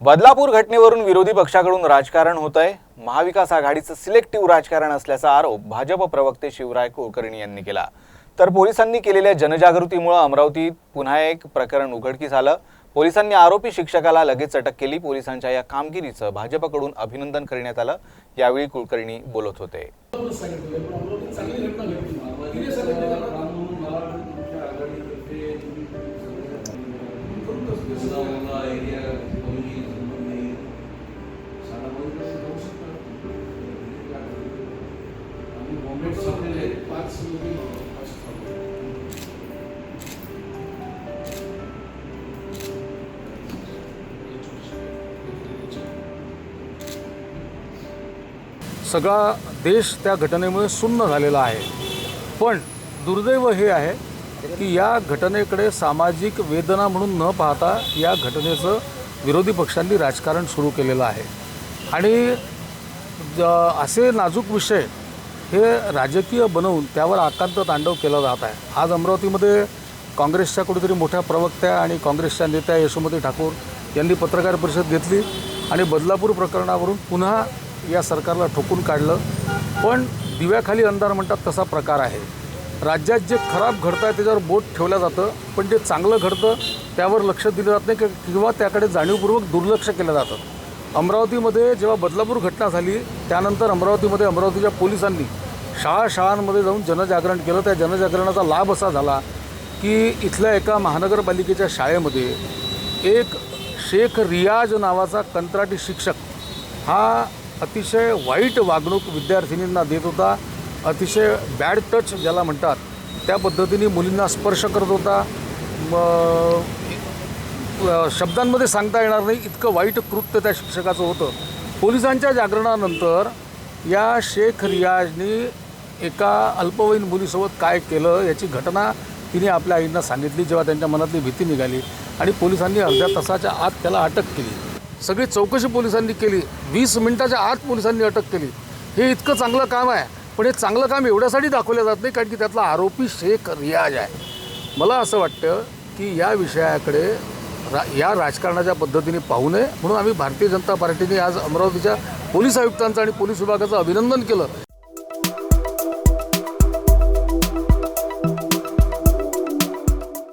बदलापूर घटनेवरून विरोधी पक्षाकडून राजकारण होत आहे महाविकास आघाडीचं सिलेक्टिव्ह राजकारण असल्याचा आरोप भाजप प्रवक्ते शिवराय कुलकर्णी यांनी केला. तर पोलिसांनी केलेल्या जनजागृतीमुळे अमरावतीत पुन्हा एक प्रकरण उघडकीस आलं. पोलिसांनी आरोपी शिक्षकाला लगेच अटक केली. पोलिसांच्या या कामगिरीचं भाजपकडून अभिनंदन करण्यात आलं. यावेळी कुलकर्णी बोलत होते. सगळा देश त्या घटनेमुळे सुन्न झालेला आहे. पण दुर्दैव हे आहे की या घटनेकडे सामाजिक वेदना म्हणून न पाहता या घटनेचं विरोधी पक्षांनी राजकारण सुरू केलेलं आहे. आणि असे नाजूक विषय हे राजकीय बनवून त्यावर आकांत तांडव केला जात आहे. आज अमरावतीमध्ये काँग्रेसच्या कुठेतरी मोठ्या प्रवक्त्या आणि काँग्रेसच्या नेत्या यशोमती ठाकूर यांनी पत्रकार परिषद घेतली आणि बदलापूर प्रकरणावरून पुन्हा या सरकारला ठोकून काढलं. पण दिव्याखाली अंधार म्हणतात तसा प्रकार आहे. राज्यात जे खराब घडतं आहे त्याच्यावर बोट ठेवलं जातं पण जे चांगलं घडतं त्यावर लक्ष दिलं जात नाही किंवा त्याकडे जाणीवपूर्वक दुर्लक्ष केलं जातं. अमरावतीमध्ये जेव्हा बदलापूर घटना झाली त्यानंतर अमरावतीमध्ये अमरावतीच्या पोलिसांनी शाळा शाळांमध्ये जाऊन जनजागरण केलं. त्या जनजागरणाचा लाभ असा झाला की इथल्या एका महानगरपालिकेच्या शाळेमध्ये एक शेख रियाज नावाचा कंत्राटी शिक्षक हा अतिशय वाईट वागणूक विद्यार्थिनींना देत होता. अतिशय बॅड टच ज्याला म्हणतात त्या पद्धतीने मुलींना स्पर्श करत होता. म- शब्दांमध्ये सांगता येणार नाही. इतकं वाईट कृत्य त्या शिक्षकाचं होतं. पोलिसांच्या जागरणानंतर या शेख रियाजनी एका अल्पवयीन मुलीसोबत काय केलं याची घटना तिने आपल्या आईंना सांगितली जेव्हा त्यांच्या मनातली भीती निघाली आणि पोलिसांनी अर्ध्या तासाच्या आत त्याला अटक केली. सगळी चौकशी पोलिसांनी केली. वीस मिनिटाच्या आत पोलिसांनी अटक केली. हे इतकं चांगलं काम आहे पण हे चांगलं काम एवढ्यासाठी दाखवलं जात नाही कारण की त्यातला आरोपी शेख रियाज आहे. मला असं वाटतं की या विषयाकडे रा या राजकारणाच्या पद्धतीने पाहू नये. म्हणून आम्ही भारतीय जनता पार्टीने आज अमरावतीच्या पोलीस आयुक्तांचं आणि पोलीस विभागाचं अभिनंदन केलं.